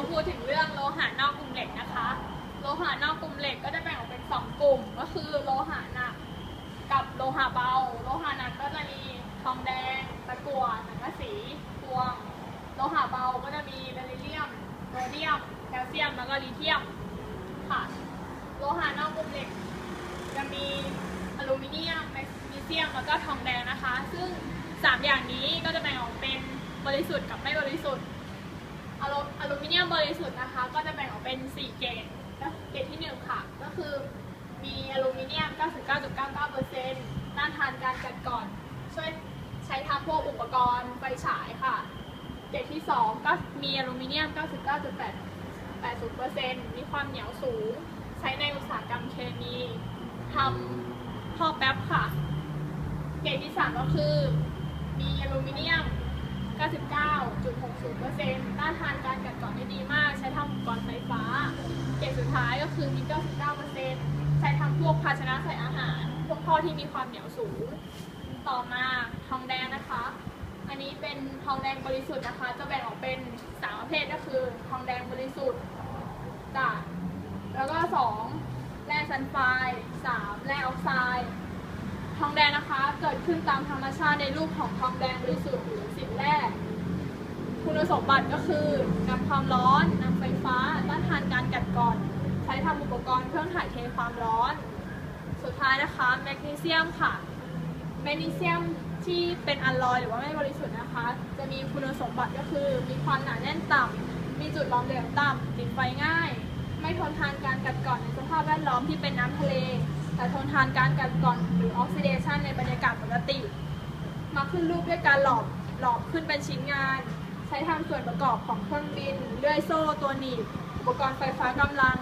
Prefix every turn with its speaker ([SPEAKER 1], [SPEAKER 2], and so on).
[SPEAKER 1] มาพูดถึงเรื่องโลหะนอกกลุ่มเหล็กนะคะ โลหะนอกกลุ่มเหล็กก็จะแบ่งออกเป็นสองกลุ่ม ก็คือโลหะหนักกับโลหะเบา โลหะหนักก็จะมีทองแดง ตะกั่วสังกะสีพวง โลหะเบาก็จะมีเบริเลียมโรเดียม แคลเซียม แล้วก็ลิเธียม ค่ะ โลหะนอกกลุ่มเหล็ก จะมีอลูมิเนียม แมกนีเซียม แล้วก็ทองแดงนะคะ ซึ่งสามอย่างนี้ก็จะแบ่งออกเป็นบริสุทธิ์กับไม่บริสุทธิ์ อลูอลูมิเนียมบริสุทธิ์นะคะ ก็จะแบ่งออกเป็น 4 เกรดเกรดที่ 1 ค่ะ ก็คือมีอลูมิเนียม 99.99%ต้านทานการกัดก่อน ช่วยใช้ทำพวกอุปกรณ์ไฟฉายค่ะ เกรดที่ 2 ก็มีอลูมิเนียม 99.80%มีความเหนียวสูง ใช้ในอุตสาหกรรมเคมีทำท่อแป๊บค่ะ เกรดที่ 3 ก็คือ 99.60%ต้านทานการกัดกร่อนได้ดีมาก ใช้ทำอุปกรณ์ไฟฟ้า เกรดสุดท้ายก็คือมี 99%ใช้ทำพวกภาชนะใส่อาหาร พวกท่อที่มีความเหนียวสูง ต่อมาทองแดงนะคะ อันนี้เป็นทองแดงบริสุทธิ์นะคะ จะแบ่งออกเป็นสามประเภทก็คือ ทองแดงบริสุทธิ์จ้ะแล้วก็สองแร่ซัลไฟด์สามแร่ออกไซด์ทองแดงนะคะเกิดขึ้นตามธรรมชาติในรูปของทองแดงบริสุทธิ์หรือสินแร่ คุณสมบัติก็คือนำความร้อนนำไฟฟ้าต้านทานการกัดกร่อน ใช้ทำอุปกรณ์เครื่องถ่ายเทความร้อน สุดท้ายนะคะแมกนีเซียมค่ะแมกนีเซียมที่เป็นอัลลอยหรือว่าไม่บริสุทธิ์นะคะ จะมีคุณสมบัติก็คือ มีความหนาแน่นต่ำมีจุดหลอมเหลวต่ำติดไฟง่าย ไม่ทนทานการกัดกร่อนในสภาพแวดล้อมที่เป็นน้ำทะเล แต่ทนทานการกัดกร่อนหรือออกซิเดชันในบรรยากาศปกติ มาขึ้นรูปด้วยการหลอมหลอมขึ้นเป็นชิ้นงาน ใช้ทำส่วนประกอบของเครื่องบินเลื่อยโซ่ตัวหนีบอุปกรณ์ไฟฟ้ากำลัง